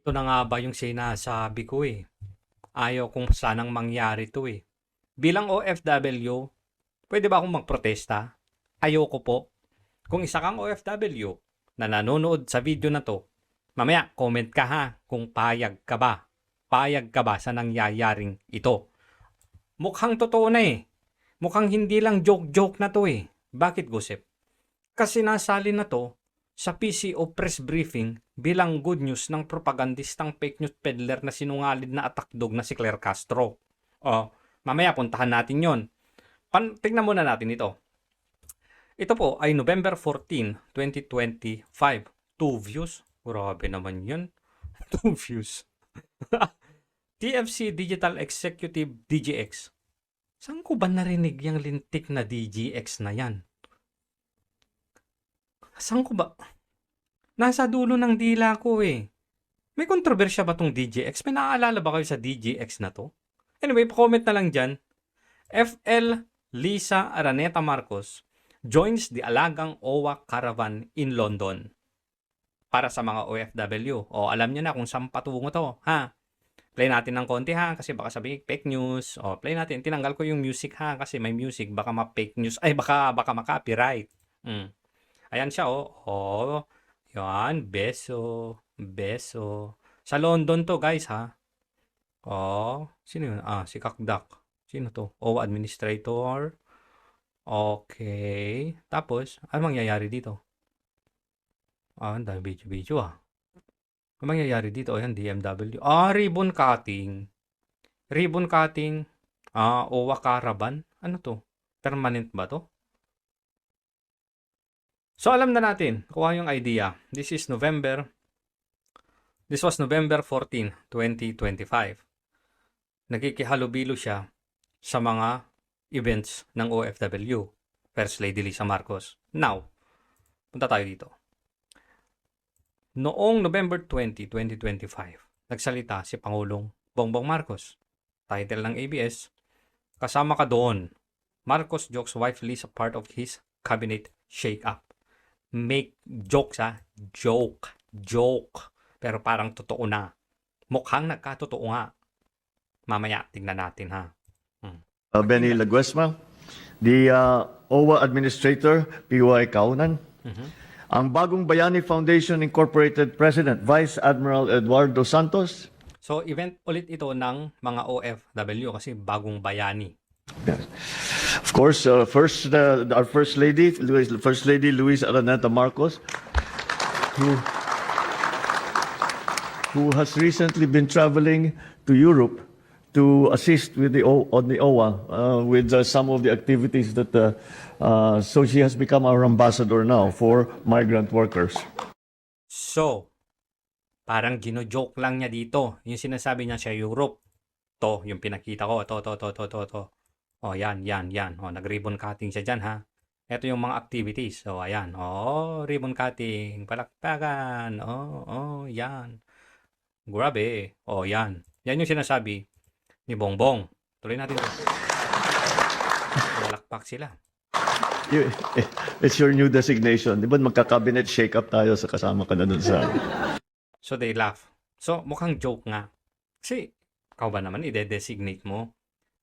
Ito na nga ba yung sinasabi ko eh. Ayaw kung sanang mangyari to eh. Bilang OFW, pwede ba akong magprotesta? Ayoko po. Kung isa kang OFW na nanonood sa video na to, mamaya comment ka ha kung payag ka ba. Payag ka ba sa nangyayaring ito? Mukhang totoo na eh. Mukhang hindi lang joke-joke na to eh. Bakit, Gusep? Kasi nasali na to sa PCO press briefing bilang good news ng propagandistang fake news peddler na sinungalid na atakdog na si Claire Castro. O, mamaya puntahan natin yon. Pan tingnan muna natin ito. Ito po ay November 14, 2025. Two views. Grabe naman yun. Two views. TFC Digital Executive DGX. Saan ko ba narinig yung lintik na DGX na yan? Saan ko ba? Nasa dulo ng dila ko eh. May kontrobersya ba tong DJX? May naaalala ba kayo sa DJX na to? Anyway, comment na lang dyan. FL Lisa Araneta Marcos joins the Alagang OWA Caravan in London. Para sa mga OFW. O alam nyo na kung saan patungo to. Ha? Play natin ng konti ha kasi baka sabihin fake news. O play natin. Tinanggal ko yung music ha kasi may music. Baka ma-fake news. Ay baka, baka ma-copyright. Mm. Ayan siya oh. Oh. Yan. Beso. Beso. Sa London to guys ha. Oh. Sino yun? Ah, si Kakdak. Sino to? Oh, administrator. Okay. Tapos, ano mangyayari dito? Ah, ang dami video-video ah. Ano mangyayari dito? Ayan, DMW. Ah, ribbon cutting. Ribbon cutting. Ah, OWA Caravan. Ano to? Permanent ba to? So, alam na natin. Kuha yung idea. This is November. This was November 14, 2025. Nakikihalubilo siya sa mga events ng OFW. First Lady Lisa Marcos. Now, punta tayo dito. Noong November 20, 2025, nagsalita si Pangulong Bongbong Marcos. Title ng ABS, kasama ka doon. Marcos jokes wife Lisa part of his cabinet shake-up. Make jokes ha. Joke. Joke. Pero parang totoo na. Mukhang nagkatotoo nga. Mamaya, tingnan natin ha. Uh, Benny Laguesma, the uh, OWA Administrator, PY Kaunan, ang Bagong Bayani Foundation Incorporated President, Vice Admiral Eduardo Santos, So, event ulit ito ng mga OFW kasi bagong bayani. Of course, uh, first uh, our First Lady, Luis, First Lady Luis Araneta Marcos, who, who has recently been traveling to Europe to assist with the O- on the OWA uh, with uh, some of the activities that. Uh, uh, so she has become our ambassador now for migrant workers. So, parang gino-joke lang niya dito. Yung sinasabi niya sa Europe. To, yung pinakita ko. To, to, to, to, to, to. Oh, yan, yan, yan. Oh, nag-ribbon cutting siya dyan, ha? Ito yung mga activities. So, ayan. Oh, ribbon cutting. Palakpakan. Oh, oh, yan. Grabe. Oh, yan. Yan yung sinasabi ni Bongbong. Tuloy natin. Palakpak sila. You- It's your new designation. Di ba magka-cabinet shake-up tayo sa kasama ka na dun sa... So they laugh. So mukhang joke nga. Kasi ikaw ba naman ide-designate mo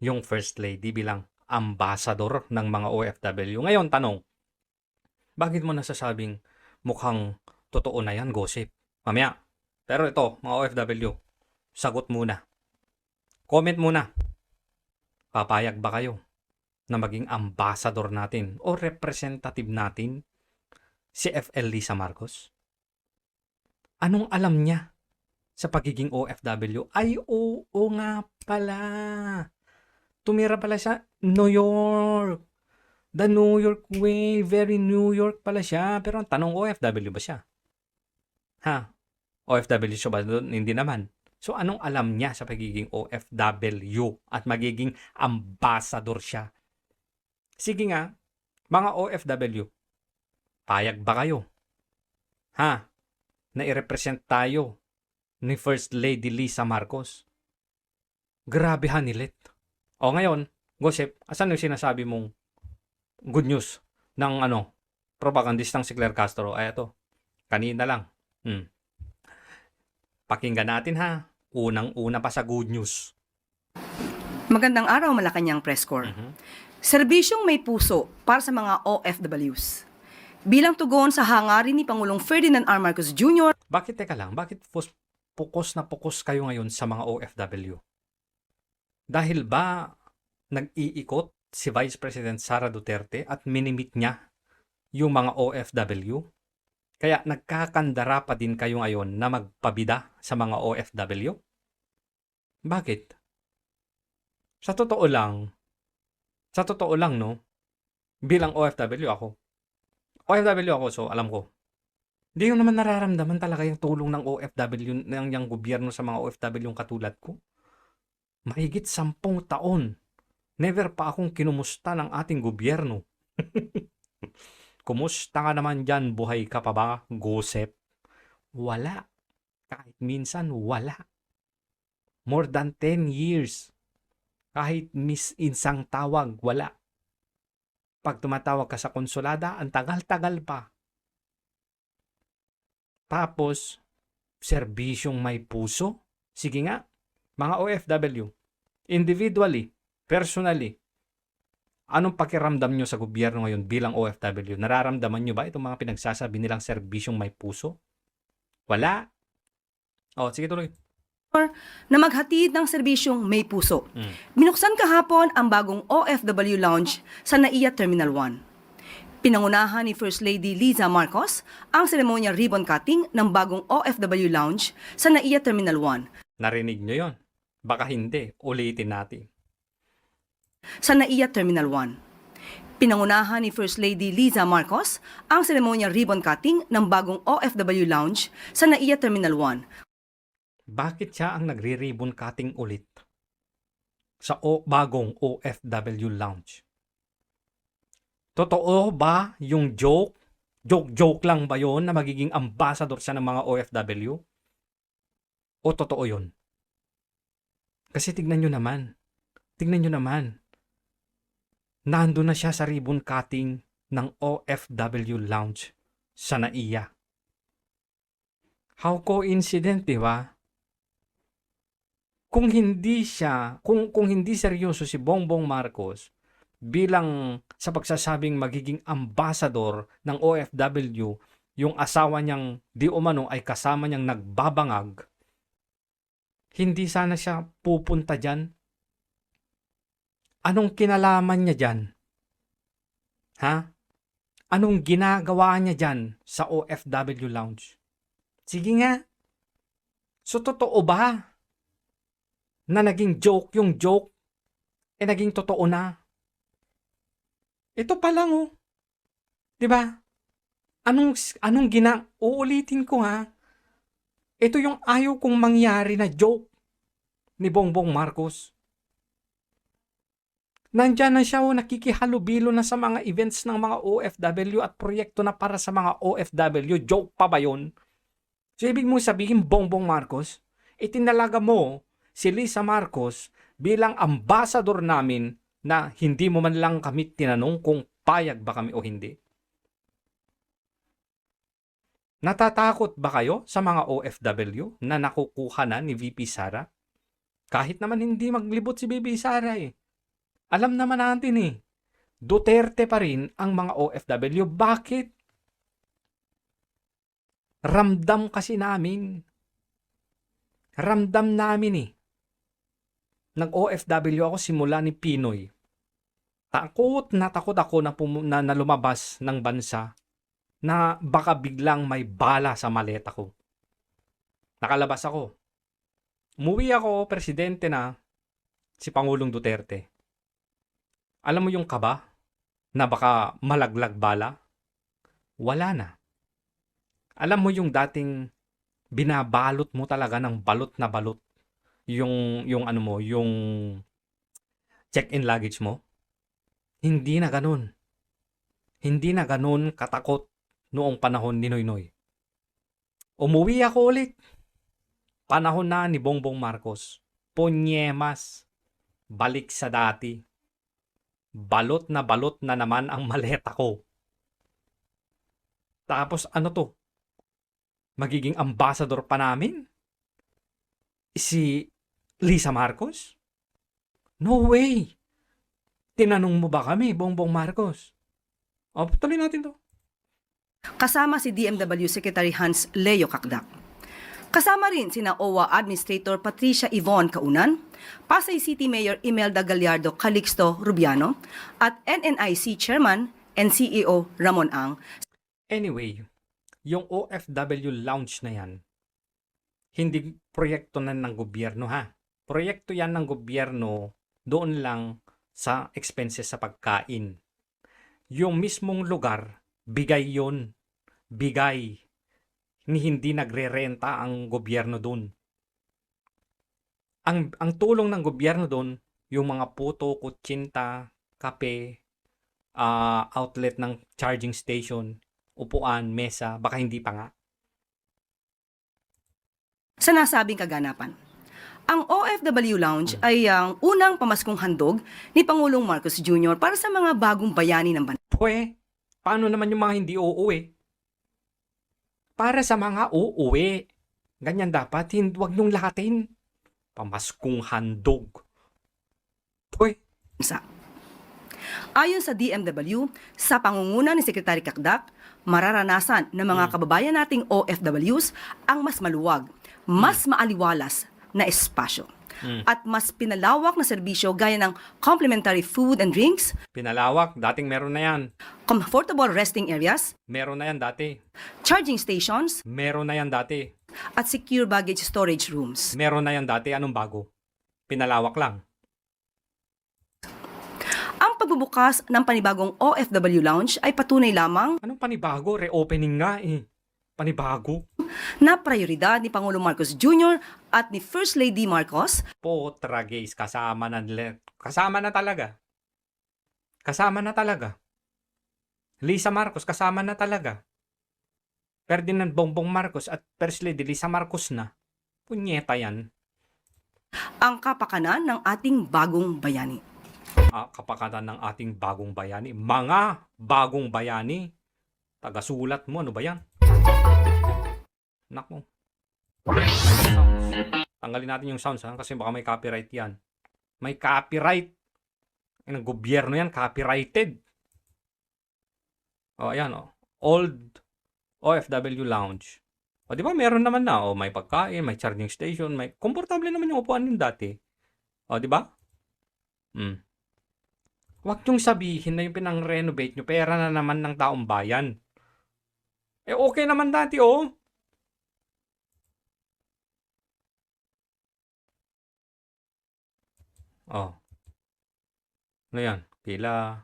yung first lady bilang ambassador ng mga OFW. Ngayon tanong, bakit mo nasasabing mukhang totoo na yan, gossip? Mamaya. Pero ito, mga OFW, sagot muna. Comment muna. Papayag ba kayo na maging ambassador natin o representative natin si FL Lisa Marcos? Anong alam niya sa pagiging OFW? Ay, oo nga pala. Tumira pala sa New York. The New York way. Very New York pala siya. Pero ang tanong, OFW ba siya? Ha? OFW siya ba doon? Hindi naman. So, anong alam niya sa pagiging OFW at magiging ambassador siya? Sige nga, mga OFW, payag ba kayo? Ha? na i-represent tayo ni First Lady Lisa Marcos. Grabe hanilit. O ngayon, Gossip, asan yung sinasabi mong good news ng ano, propagandistang si Claire Castro? Ay, ito. Kanina lang. Hmm. Pakinggan natin ha. Unang-una pa sa good news. Magandang araw, Malacanang Press Corps. Mhm. Serbisyong may puso para sa mga OFWs. Bilang tugon sa hangarin ni Pangulong Ferdinand R. Marcos Jr. Bakit teka lang? Bakit pukos na pukos kayo ngayon sa mga OFW? Dahil ba nag-iikot si Vice President Sara Duterte at minimit niya yung mga OFW? Kaya nagkakandara pa din kayo ngayon na magpabida sa mga OFW? Bakit? Sa totoo lang, sa totoo lang no, bilang OFW ako, OFW ako so alam ko, hindi ko naman nararamdaman talaga yung tulong ng OFW, ng yung gobyerno sa mga OFW yung katulad ko. Mahigit sampung taon. Never pa akong kinumusta ng ating gobyerno. Kumusta ka naman dyan? Buhay ka pa ba, Gosep? Wala. Kahit minsan, wala. More than 10 years. Kahit mis insang tawag, wala. Pag tumatawag ka sa konsulada, ang tagal-tagal pa. Tapos, serbisyong may puso? Sige nga, mga OFW, individually, personally, anong pakiramdam nyo sa gobyerno ngayon bilang OFW? Nararamdaman nyo ba itong mga pinagsasabi nilang serbisyong may puso? Wala. Oh, sige tuloy. na maghatid ng serbisyong may puso. Mm. Binuksan kahapon ang bagong OFW Lounge sa NAIA Terminal 1. Pinangunahan ni First Lady Liza Marcos ang seremonya ribbon cutting ng bagong OFW Lounge sa NAIA Terminal 1 Narinig nyo yon? Baka hindi. Ulitin natin. sa NAIA Terminal 1. Pinangunahan ni First Lady Liza Marcos ang seremonya ribbon cutting ng bagong OFW Lounge sa NAIA Terminal 1 Bakit siya ang nagre-ribbon cutting ulit? Sa o bagong OFW lounge. Totoo ba yung joke? Joke-joke lang ba yon na magiging ambassador siya ng mga OFW? O totoo yon? Kasi tignan nyo naman. Tignan nyo naman. Nando na siya sa ribbon cutting ng OFW lounge sa NAIA. How coincident, di ba? kung hindi siya, kung, kung hindi seryoso si Bongbong Marcos bilang sa pagsasabing magiging ambassador ng OFW, yung asawa niyang di umano ay kasama niyang nagbabangag, hindi sana siya pupunta dyan. Anong kinalaman niya dyan? Ha? Anong ginagawa niya dyan sa OFW lounge? Sige nga. So, totoo ba? na naging joke yung joke, eh naging totoo na. Ito pa lang oh. 'Di ba? Anong anong gina uulitin ko ha? Ito yung ayaw kong mangyari na joke ni Bongbong Marcos. Nandyan na siya oh, nakikihalubilo na sa mga events ng mga OFW at proyekto na para sa mga OFW. Joke pa ba yun? So, ibig mo sabihin, Bongbong Marcos, itinalaga mo si Lisa Marcos bilang ambassador namin na hindi mo man lang kami tinanong kung payag ba kami o hindi? Natatakot ba kayo sa mga OFW na nakukuha na ni VP Sara? Kahit naman hindi maglibot si VP Sara eh. Alam naman natin eh. Duterte pa rin ang mga OFW. Bakit? Ramdam kasi namin. Ramdam namin eh nag-OFW ako simula ni Pinoy. Takot na takot ako na, pum- na, na lumabas ng bansa na baka biglang may bala sa maleta ko. Nakalabas ako. Umuwi ako, presidente na, si Pangulong Duterte. Alam mo yung kaba na baka malaglag bala? Wala na. Alam mo yung dating binabalot mo talaga ng balot na balot yung yung ano mo, yung check-in luggage mo. Hindi na ganun. Hindi na ganun katakot noong panahon ni Noynoy. Umuwi ako ulit. Panahon na ni Bongbong Marcos. Ponyemas. Balik sa dati. Balot na balot na naman ang maleta ko. Tapos ano to? Magiging ambassador pa namin? si Lisa Marcos? No way! Tinanong mo ba kami, Bongbong Marcos? O, tuloy natin to. Kasama si DMW Secretary Hans Leo Kakdak. Kasama rin sina OWA Administrator Patricia Yvonne Kaunan, Pasay City Mayor Imelda Gallardo Calixto Rubiano, at NNIC Chairman and CEO Ramon Ang Anyway, yung OFW lounge na yan, hindi proyekto na ng gobyerno ha. Proyekto yan ng gobyerno doon lang sa expenses sa pagkain. Yung mismong lugar, bigay yon Bigay. Ni hindi nagre-renta ang gobyerno doon. Ang, ang tulong ng gobyerno doon, yung mga puto, kutsinta, kape, ah, outlet ng charging station, upuan, mesa, baka hindi pa nga. sa nasabing kaganapan. Ang OFW Lounge ay ang unang pamaskong handog ni Pangulong Marcos Jr. para sa mga bagong bayani ng bansa. Pwe, paano naman yung mga hindi uuwi? Para sa mga uuwi. Ganyan dapat, hindi, wag nung lahatin. Pamaskong handog. Pwe, Ayon sa DMW, sa pangunguna ni Secretary Kakdak, mararanasan ng mga kababayan nating OFWs ang mas maluwag, mas maaliwalas na espasyo at mas pinalawak na serbisyo gaya ng complimentary food and drinks, pinalawak, dating meron na yan. comfortable resting areas, Meron na yan dati. charging stations, Meron na yan dati. at secure baggage storage rooms. Meron na yan dati. Anong bago? Pinalawak lang. Ang pagbubukas ng panibagong OFW Lounge ay patunay lamang Anong panibago? Reopening nga eh. Panibago. na prioridad ni Pangulong Marcos Jr. at ni First Lady Marcos Potra guys, kasama na kasama na talaga. Kasama na talaga. Lisa Marcos kasama na talaga. Ferdinand Bongbong Marcos at First Lady Lisa Marcos na. Punyeta yan. ang kapakanan ng ating bagong bayani. Ah, kapakanan ng ating bagong bayani. Mga bagong bayani. Tagasulat mo, ano ba yan? Nako. Tanggalin natin yung sounds ha, kasi baka may copyright yan. May copyright. Ang gobyerno yan, copyrighted. O, ayan o. Old OFW Lounge. O, di ba meron naman na. O, may pagkain, may charging station, may... Komportable naman yung upuan yung dati. O, di ba? Hmm. Huwag niyong sabihin na yung pinang-renovate nyo, pera na naman ng taong bayan. Eh, okay naman dati, oh. Oh. Ano yan? Pila.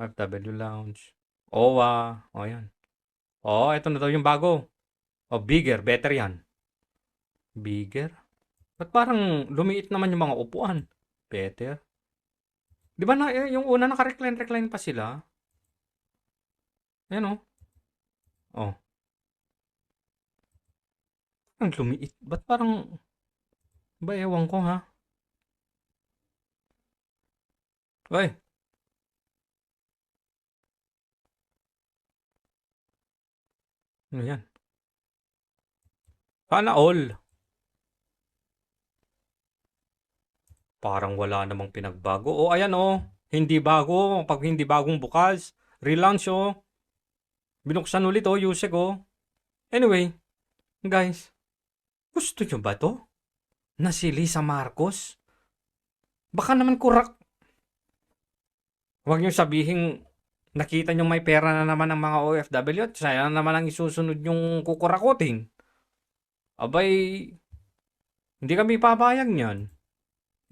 FW Lounge. OWA. O, oh, yan. Oh, ito na daw yung bago. Oh, bigger. Better yan. Bigger? Ba't parang lumiit naman yung mga upuan? Better. Di ba na, yung una naka-recline-recline pa sila? Ayan oh. Oh. Ang lumiit. Ba't parang... Ba, ewan ko ha? Oy. Ano yan? Sana all. Parang wala namang pinagbago. O, ayan o. Hindi bago. Pag hindi bagong bukas. Relaunch o. Binuksan ulit o. Yusek o. Anyway. Guys. Gusto nyo ba to? Na si Lisa Marcos? Baka naman kurak. Huwag nyo sabihin nakita nyo may pera na naman ng mga OFW at saya na naman ang isusunod yung kukurakoting. Abay, hindi kami papayag niyan.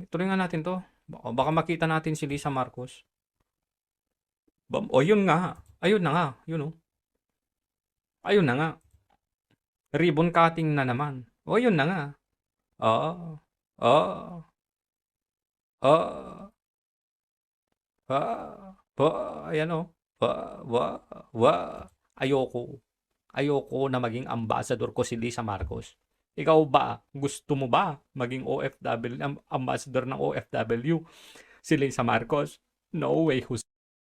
Tuloy nga natin to. Baka, makita natin si Lisa Marcos. O yun nga. Ayun na nga. Yun o. Ayun na nga. Ribbon cutting na naman. O yun na nga. Oo. Oo. Oo. Ah. Ba, ayan o. Wa, wa, wa. Ayoko. Ayoko na maging ambassador ko si Lisa Marcos. Ikaw ba? Gusto mo ba maging OFW, am- ambassador ng OFW? Si Lisa Marcos? No way, Jose.